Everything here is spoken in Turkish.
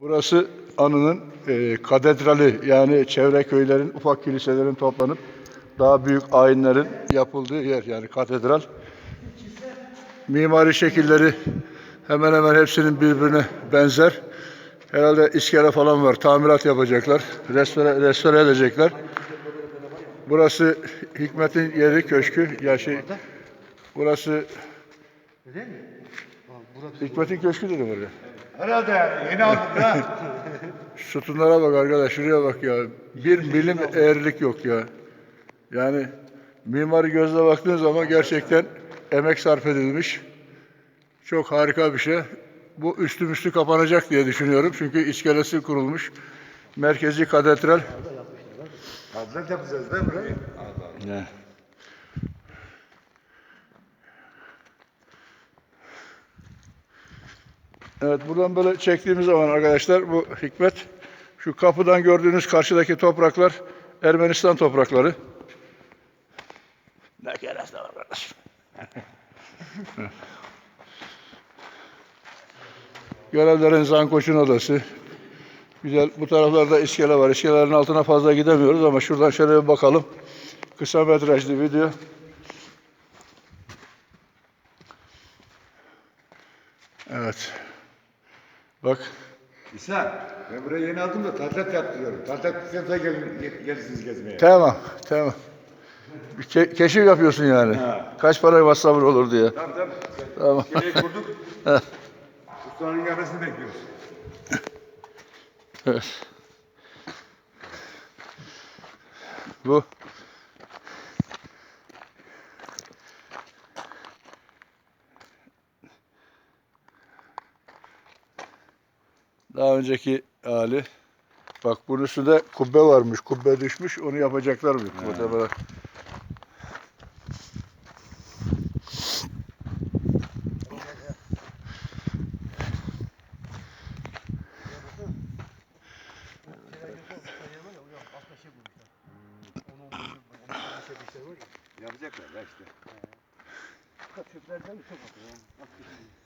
Burası Anı'nın e, katedrali yani çevre köylerin ufak kiliselerin toplanıp daha büyük ayinlerin yapıldığı yer yani katedral. Mimari şekilleri hemen hemen hepsinin birbirine benzer. Herhalde iskele falan var. Tamirat yapacaklar. Restore, restore edecekler. Burası Hikmet'in yeri köşkü. Ya şey, burası Değil mi? Hikmet'in köşkü dedi burada. Herhalde yani yeni aldım da. Sütunlara bak arkadaş, şuraya bak ya. Bir milim eğrilik yok ya. Yani mimari gözle baktığın zaman gerçekten emek sarf edilmiş. Çok harika bir şey. Bu üstü üstü kapanacak diye düşünüyorum. Çünkü iskelesi kurulmuş. Merkezi katedral. Tadilat yapacağız değil mi? Ne? Evet buradan böyle çektiğimiz zaman arkadaşlar bu Hikmet şu kapıdan gördüğünüz karşıdaki topraklar Ermenistan toprakları. Ne kereste var kardeşim. Görevlerin Zankoç'un odası. Güzel. Bu taraflarda iskele var. İskelelerin altına fazla gidemiyoruz ama şuradan şöyle bir bakalım. Kısa metrajlı video. Evet. Bak. İsa, ben burayı yeni aldım da tadilat yaptırıyorum. Tadilat bitince gelin, gel- gelirsiniz gezmeye. Tamam. Tamam. Bir ke- keşif yapıyorsun yani. Ha. Kaç para masrafın olur diye. Tamam tamam. Tamam. Geriye kurduk. Ustanın gelmesini bekliyoruz. Evet. Bu daha önceki hali. Bak bunun üstünde kubbe varmış. Kubbe düşmüş. Onu yapacaklar büyük muhtemelen. Yapacaklar da işte. Çöplerden çok atıyor.